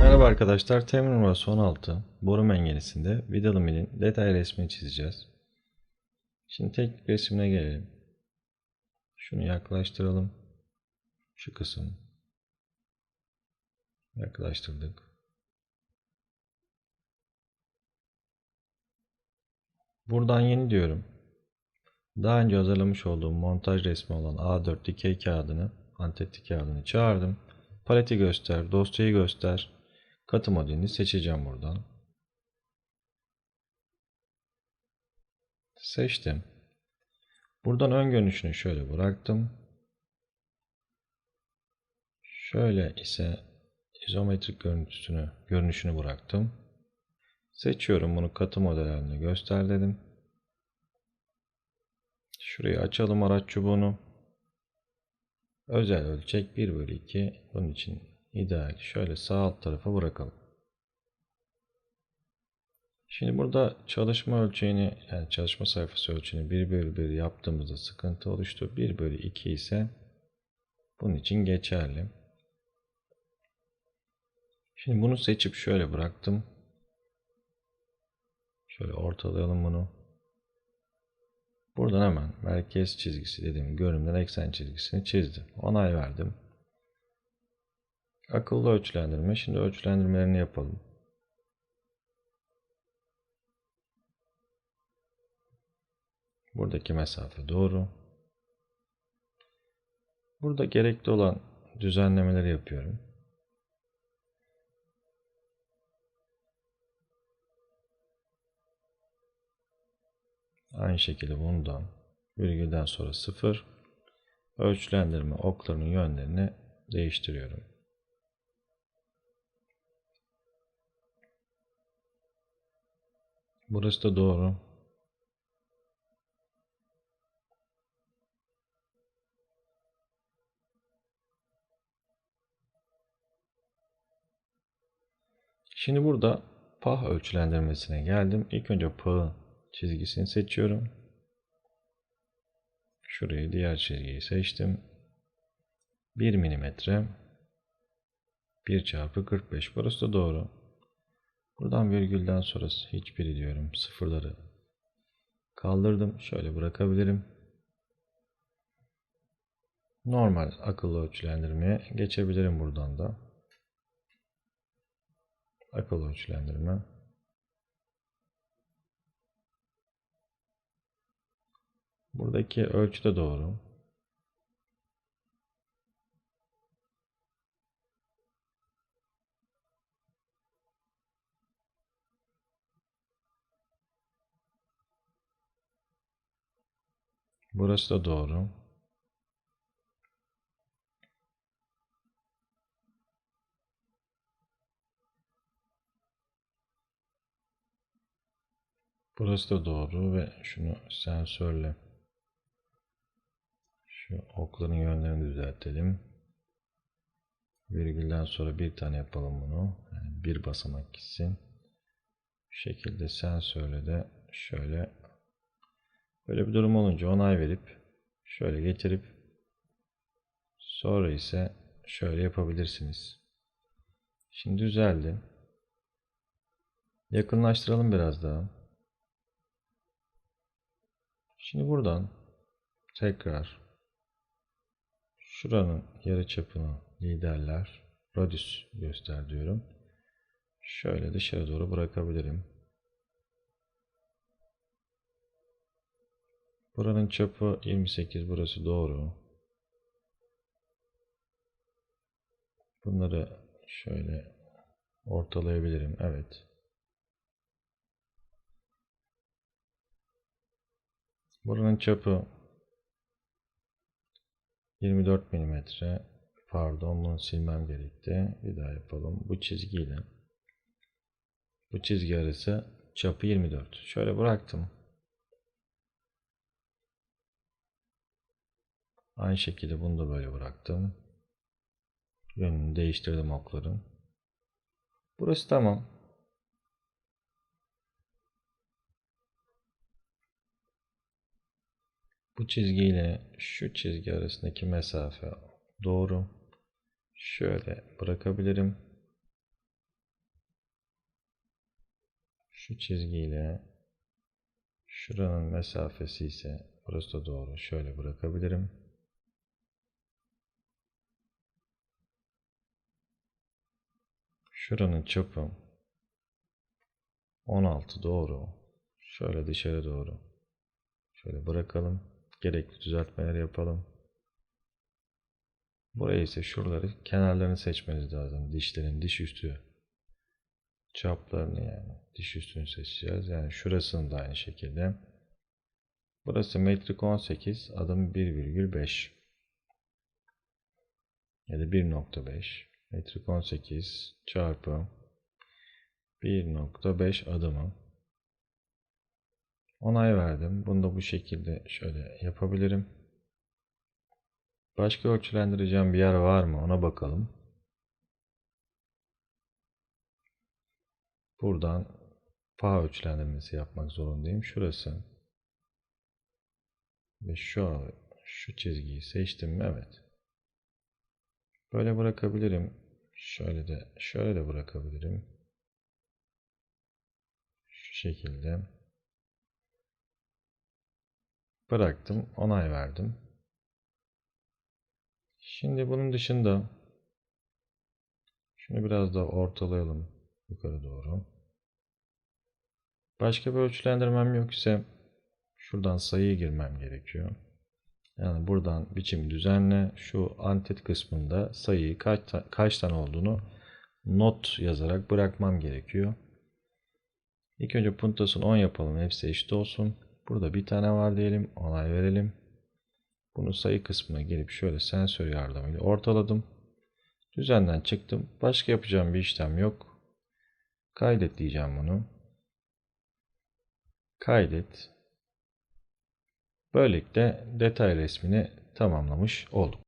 Merhaba arkadaşlar, temin numarası 16 boru mengenesinde vidalı milin detay resmini çizeceğiz. Şimdi tek resimine gelelim. Şunu yaklaştıralım. Şu kısım. Yaklaştırdık. Buradan yeni diyorum. Daha önce hazırlamış olduğum montaj resmi olan A4 dikey kağıdını, antetli kağıdını çağırdım. Paleti göster, dosyayı göster. Katı modelini seçeceğim buradan. Seçtim. Buradan ön görünüşünü şöyle bıraktım. Şöyle ise izometrik görüntüsünü, görünüşünü bıraktım. Seçiyorum bunu katı model haline göster dedim. Şurayı açalım araç çubuğunu. Özel ölçek 1 bölü 2. Bunun için ideal. Şöyle sağ alt tarafa bırakalım. Şimdi burada çalışma ölçeğini yani çalışma sayfası ölçeğini 1 bölü 1 yaptığımızda sıkıntı oluştu. 1 bölü 2 ise bunun için geçerli. Şimdi bunu seçip şöyle bıraktım. Şöyle ortalayalım bunu. Buradan hemen merkez çizgisi dediğim görünümden eksen çizgisini çizdim. Onay verdim. Akıllı ölçülendirme. Şimdi ölçülendirmelerini yapalım. Buradaki mesafe doğru. Burada gerekli olan düzenlemeleri yapıyorum. Aynı şekilde bundan virgülden sonra 0 ölçülendirme oklarının yönlerini değiştiriyorum. Burası da doğru. Şimdi burada pah ölçülendirmesine geldim. İlk önce pahı çizgisini seçiyorum. Şurayı diğer çizgiyi seçtim. 1 milimetre 1 çarpı 45 burası da doğru. Buradan virgülden sonrası hiçbiri diyorum. Sıfırları kaldırdım. Şöyle bırakabilirim. Normal akıllı ölçülendirmeye geçebilirim buradan da. Akıllı ölçülendirme. Buradaki ölçü de doğru. Burası da doğru. Burası da doğru ve şunu sensörle şu okların yönlerini düzeltelim. Virgülden sonra bir tane yapalım bunu. Yani bir basamak gitsin. Bu şekilde sensörle de şöyle böyle bir durum olunca onay verip şöyle getirip sonra ise şöyle yapabilirsiniz. Şimdi düzeldi. Yakınlaştıralım biraz daha. Şimdi buradan tekrar şuranın yarı çapını liderler radius göster diyorum. Şöyle dışarı doğru bırakabilirim. Buranın çapı 28 burası doğru. Bunları şöyle ortalayabilirim. Evet. Buranın çapı 24 mm. Pardon bunu silmem gerekti. Bir daha yapalım. Bu çizgiyle bu çizgi arası çapı 24. Şöyle bıraktım. Aynı şekilde bunu da böyle bıraktım. Yönünü değiştirdim okların. Burası tamam. Bu çizgiyle şu çizgi arasındaki mesafe doğru. Şöyle bırakabilirim. Şu çizgiyle şuranın mesafesi ise burası da doğru. Şöyle bırakabilirim. Şuranın çapı 16 doğru. Şöyle dışarı doğru. Şöyle bırakalım. Gerekli düzeltmeleri yapalım. Buraya ise şuraları kenarlarını seçmeniz lazım. Dişlerin diş üstü çaplarını yani diş üstünü seçeceğiz. Yani şurasını da aynı şekilde. Burası metrik 18 adım 1,5 ya da 1.5 metrik 18 çarpı 1.5 adımı onay verdim. Bunu da bu şekilde şöyle yapabilirim. Başka ölçülendireceğim bir yer var mı? Ona bakalım. Buradan pağ ölçülendirmesi yapmak zorundayım. Şurası. Ve şu şu çizgiyi seçtim? Evet. Böyle bırakabilirim. Şöyle de şöyle de bırakabilirim. Şu şekilde. Bıraktım. Onay verdim. Şimdi bunun dışında şunu biraz daha ortalayalım yukarı doğru. Başka bir ölçülendirmem yok ise şuradan sayıyı girmem gerekiyor. Yani buradan biçim düzenle şu antet kısmında sayıyı kaç, ta- kaç tane olduğunu not yazarak bırakmam gerekiyor. İlk önce puntasını 10 yapalım. Hepsi eşit olsun. Burada bir tane var diyelim. Onay verelim. Bunu sayı kısmına gelip şöyle sensör yardımıyla ortaladım. Düzenden çıktım. Başka yapacağım bir işlem yok. Kaydet diyeceğim bunu. Kaydet. Böylelikle detay resmini tamamlamış olduk.